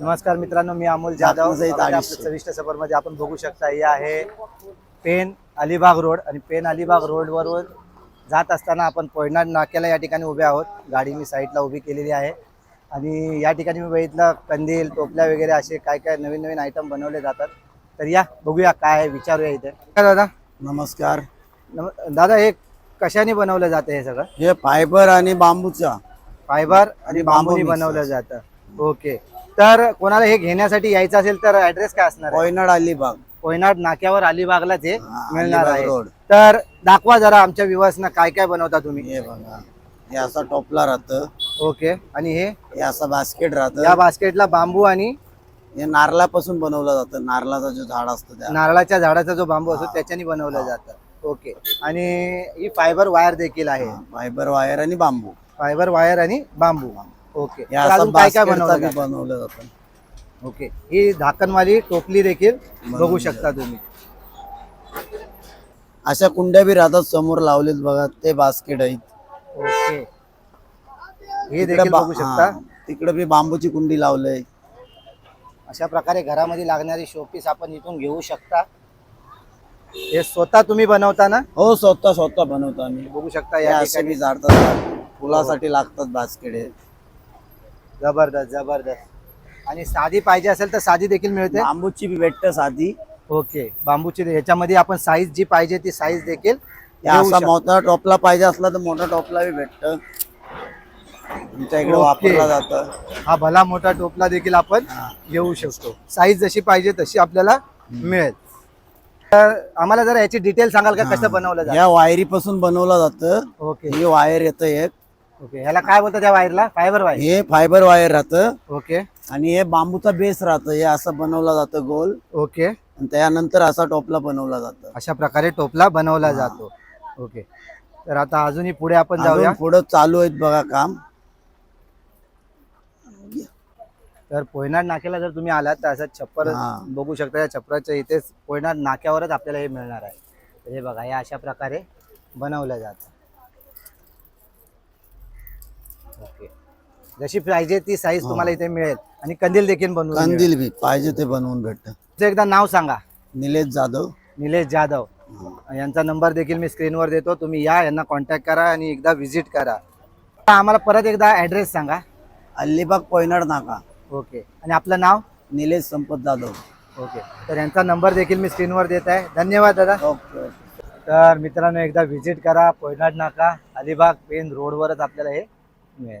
नमस्कार मित्रांनो मी अमोल जाधव. चविष्ट सफरमध्ये आपण बघू शकता हे आहे पेन अलिबाग रोड. आणि पेन अलिबाग रोडवरून जात असताना आपण कोयना नाक्याला या ठिकाणी उभे आहोत. गाडी मी साईडला उभी केलेली आहे. आणि या ठिकाणी मी बघितलं कंदील टोपल्या वगैरे असे काय काय नवीन नवीन आयटम बनवले जातात. तर या बघूया काय आहे विचारूया इथे. काय दादा? नमस्कार. नम दादा हे कशाने बनवलं जातं हे सगळं? हे फायबर आणि बांबूचा. फायबर आणि बांबू बांबूनी बनवलं जातं. ओके. तर कोणाला हे घेण्यासाठी यायचं असेल तर ऍड्रेस काय असणार कोयनाड अलिबाग. कोयनाड नाक्यावर अलिबागला ते हा, मिळणार अलिबाग आहे. रोड. तर दाखवा जरा आमच्या विवासना काय काय बनवता तुम्ही. हे बघा. हे असा टोपला राहतं. ओके. आणि हे? हे असं बास्केट राहतं. या बास्केटला बांबू आणि हे नारळापासून बनवलं जातं. नारळाचा जो झाड असतं त्या. नारळाच्या झाडाचा जो बांबू असतो त्याच्याने बनवलं जातं. ओके. आणि ही फायबर वायर देखील आहे. फायबर वायर आणि बांबू. फायबर वायर आणि बांबू. ओके. हे तर असं अजून काय काय बास्केटचा बनवलं बी जातं? बनवलं जातं. ओके. ही झाकणवाली टोपली देखील बघू शकता तुम्ही. अशा कुंड्या बी राहतात समोर लावलेत बघा ते बास्केट आहेत. ओके. हे देखील बघू शकता. हा, तिकडे बी बांबूची कुंडी लावलंय. अशा प्रकारे घरामध्ये लागणारी शोपीस आपण इथून घेऊ शकता. हे स्वतः तुम्ही बनवता ना हो स्वतः स्वतः बनवतो आम्ही. बघू शकता हे या असे ठिकाणी बी झाडतात फुलासाठी लागतात बास्केट हे. जबरदस्त जबरदस्त. आणि साधी पाहिजे असेल तर साधी देखील मिळते. बांबूची बी भेटत साधी. ओके बांबूची ह्याच्यामध्ये आपण साईज जी पाहिजे ती साईज देखील घेऊ असा शकतो. मोठा टोपला पाहिजे असला तर मोठा टोपला बी भेटत. तुमच्या इकडे. वापरला जातं. हा भला मोठा टोपला देखील आपण हा. घेऊ शकतो. साईज जशी पाहिजे तशी आपल्याला मिळेल. तर आम्हाला जरा याची डिटेल सांगाल का? कसं बनवलं जातं? या वायरी पासून बनवलं जातं. ओके. ही वायर येतं एक. ओके ह्याला काय बोलतात त्या वायरला? फायबर वायर हे फायबर वायर राहतं. ओके आणि हे बांबूचा बेस राहतं. हे असं बनवलं जातं गोल. ओके आणि त्यानंतर असा टोपला बनवला जातं. अशा प्रकारे टोपला बनवला जातो. ओके तर आता अजूनही पुढे आपण जाऊया. अजून पुढं चालू आहेत बघा काम. तर पोयनाड नाक्याला जर तुम्ही आलात तर असं छप्पर हा. बघू शकता. या छप्पराच्या इथेच पोयनाड नाक्यावरच आपल्याला हे मिळणार आहे. तर हे बघा या अशा प्रकारे बनवलं जातं. जशी पाहिजे ती साईज तुम्हाला इथे मिळेल. आणि कंदील देखील बनवून मिळेल. कंदील बी पाहिजे ते बनवून भेटत. तुमचं एकदा नाव सांगा. निलेश जाधव. निलेश जाधव. यांचा नंबर देखील मी स्क्रीनवर देतो. तुम्ही या यांना कॉन्टॅक्ट करा आणि एकदा व्हिजिट करा. आम्हाला परत एकदा ॲड्रेस सांगा. अलिबाग कोयनाड नाका. ओके आणि आपलं नाव? निलेश संपत जाधव. ओके तर यांचा नंबर देखील मी स्क्रीनवर देत आहे. धन्यवाद दादा. ओके तर मित्रांनो एकदा व्हिजिट करा. पोयनाड नाका. अलिबाग पेन रोडवरच आपल्याला हे मिळेल.